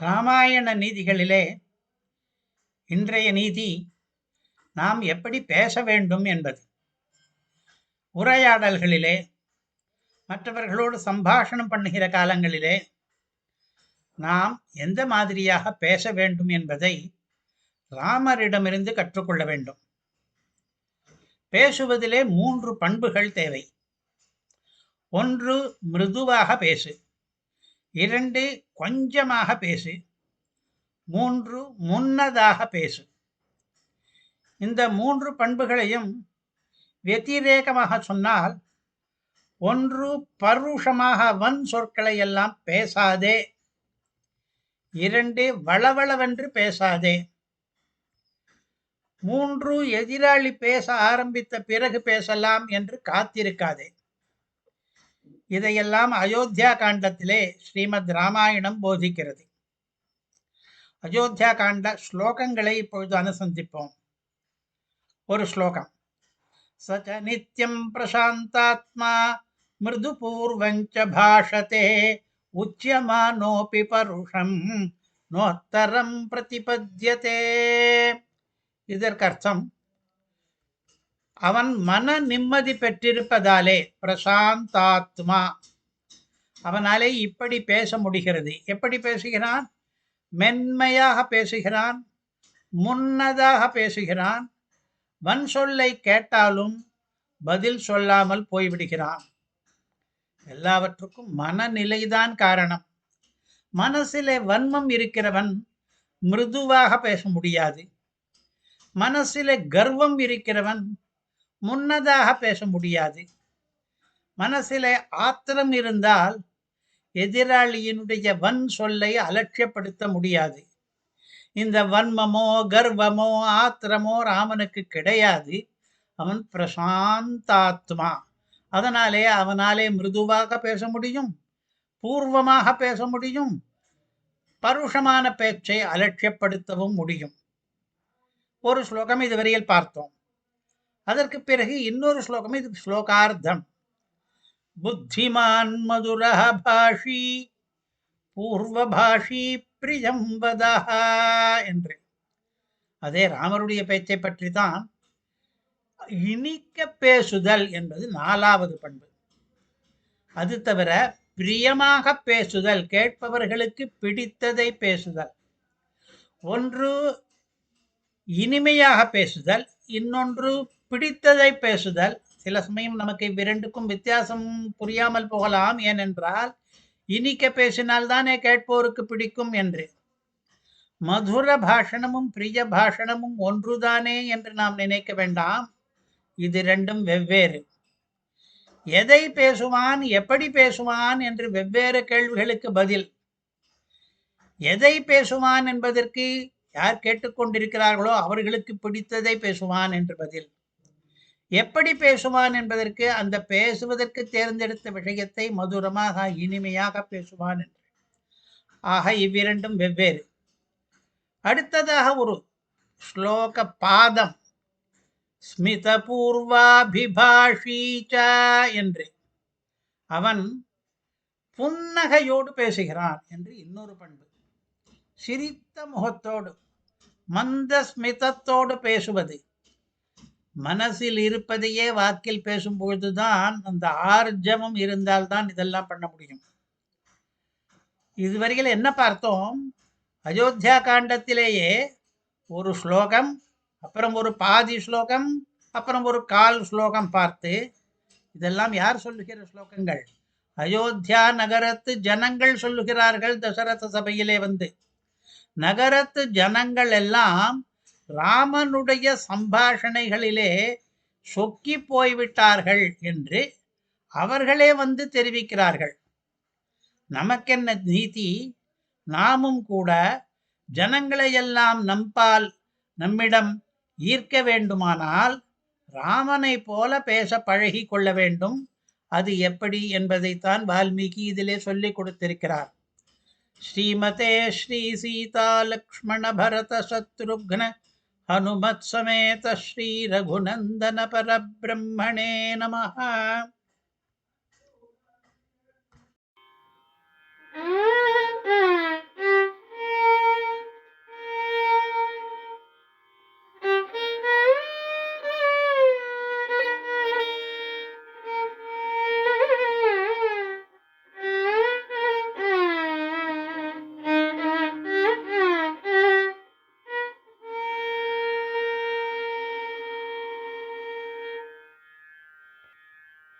ராமாயண நீதிகளிலே இன்றைய நீதி நாம் எப்படி பேச வேண்டும் என்பது. உரையாடல்களிலே மற்றவர்களோடு சம்பாஷணம் பண்ணுகிற காலங்களிலே நாம் எந்த மாதிரியாக பேச வேண்டும் என்பதை ராமரிடமிருந்து கற்றுக்கொள்ள வேண்டும். பேசுவதிலே மூன்று பண்புகள் தேவை. ஒன்று மிருதுவாக பேசு. இரண்டு கொஞ்சமாக பேசு. மூன்று முன்னதாக பேசு. இந்த மூன்று பண்புகளையும் வெத்திரேகமாக சொன்னால் ஒன்று பருஷமாக வன் சொற்களை எல்லாம் பேசாதே. இரண்டு வளவளவென்று பேசாதே. மூன்று எதிராளி பேச ஆரம்பித்த பிறகு பேசலாம் என்று காத்திருக்காதே. இதையெல்லாம் அயோத்தியா காண்டத்திலே ஸ்ரீமத் ராமாயணம் போதிக்கிறது. அயோத்தியா காண்ட ஸ்லோகங்களை இப்பொழுது அனுசந்திப்போம். ஒரு ஸ்லோகம். சச்ச நித்யம் பிரசாந்தாத்மா மிருது பூர்வஞ்ச பாஷதே உச்சியமானோபி பருஷம் நோத்தரம் பிரதிபத்தியதே இதற்கர்த்தம் அவன் மன நிம்மதி பெற்றிருப்பதாலே பிரசாந்தாத்மா. அவனாலே இப்படி பேச முடிகிறது. எப்படி பேசுகிறான்? மென்மையாக பேசுகிறான். முன்னதாக பேசுகிறான். வன் சொல்லை கேட்டாலும் பதில் சொல்லாமல் போய்விடுகிறான். எல்லாவற்றுக்கும் மனநிலைதான் காரணம். மனசிலே வன்மம் இருக்கிறவன் மிருதுவாக பேச முடியாது. மனசிலே கர்வம் இருக்கிறவன் முன்னதாக பேச முடியாது. மனசிலே ஆத்திரம் இருந்தால் எதிராளியினுடைய வன் சொல்லை அலட்சியப்படுத்த முடியாது. இந்த வன்மமோ கர்வமோ ஆத்திரமோ ராமனுக்கு கிடையாது. அவன் பிரசாந்தாத்மா. அதனாலே அவனாலே மிருதுவாக பேச முடியும் பூர்வமாக பேச முடியும் பருஷமான பேச்சை அலட்சியப்படுத்தவும் முடியும். ஒரு ஸ்லோகம் இதுவரையில் பார்த்தோம். அதற்கு பிறகு இன்னொரு ஸ்லோகம் இது ஸ்லோகார்த்தம். புத்திமான் மதுர பாஷி பூர்வபாஷி பிரியம்பதா என்று. அதே ராமருடைய பேச்சை பற்றி தான் இனிக்க பேசுதல் என்பது நாலாவது பண்பு. அது தவிர பிரியமாக பேசுதல் கேட்பவர்களுக்கு பிடித்ததை பேசுதல். ஒன்று இனிமையாக பேசுதல் இன்னொன்று பிடித்ததை பேசுதல். சில சமயம் நமக்கு இவ்விரண்டுக்கும் வித்தியாசம் புரியாமல் போகலாம். ஏனென்றால் இனிக்க பேசினால்தானே கேட்போருக்கு பிடிக்கும் என்று. மதுர பாஷணமும் பிரிய பாஷணமும் ஒன்றுதானே என்று நாம் நினைக்க வேண்டாம். இது ரெண்டும் வெவ்வேறு. எதை பேசுவான் எப்படி பேசுவான் என்று வெவ்வேறு கேள்விகளுக்கு பதில். எதை பேசுவான் என்பதற்கு யார் கேட்டுக்கொண்டிருக்கிறார்களோ அவர்களுக்கு பிடித்ததை பேசுவான் என்று பதில். எப்படி பேசுவான் என்பதற்கு அந்த பேசுவதற்கு தேர்ந்தெடுத்த விஷயத்தை மதுரமாக இனிமையாக பேசுவான் என்று. ஆக இவ்விரண்டும் வெவ்வேறு. அடுத்ததாக ஒரு ஸ்லோக பாதம். ஸ்மிதபூர்வாபிபாஷீச்ச என்று. அவன் புன்னகையோடு பேசுகிறான் என்று இன்னொரு பண்பு. சிரித்த முகத்தோடு மந்த ஸ்மிதத்தோடு பேசுவது. மனசில் இருப்பதையே வாக்கில் பேசும் பொழுதுதான் அந்த ஆர்ஜவம் இருந்தால்தான் இதெல்லாம் பண்ண முடியும். இதுவரையில் என்ன பார்த்தோம்? அயோத்தியா காண்டத்திலேயே ஒரு ஸ்லோகம் அப்புறம் ஒரு பாதி ஸ்லோகம் அப்புறம் ஒரு கால் ஸ்லோகம் பார்த்து இதெல்லாம் யார் சொல்லுகிற ஸ்லோகங்கள்? அயோத்தியா நகரத்து ஜனங்கள் சொல்லுகிறார்கள் தசரத சபையிலே வந்து. நகரத்து ஜனங்கள் எல்லாம் ராமனுடைய சம்பாஷணைகளிலே சொக்கி போய்விட்டார்கள் என்று அவர்களே வந்து தெரிவிக்கிறார்கள். நமக்கென்ன நீதி? நாமும் கூட ஜனங்களையெல்லாம் நம்பால் நம்மிடம் ஈர்க்க வேண்டுமானால் ராமனை போல பேச பழகி கொள்ள வேண்டும். அது எப்படி என்பதைத்தான் வால்மீகி இதிலே சொல்லிக் கொடுத்திருக்கிறார். ஸ்ரீமதே ஸ்ரீ சீதா லக்ஷ்மண பரத சத்ருக்ன हनुमत्समेत श्रीरघुनन्दनपरब्रह्मणे नमः mm-hmm.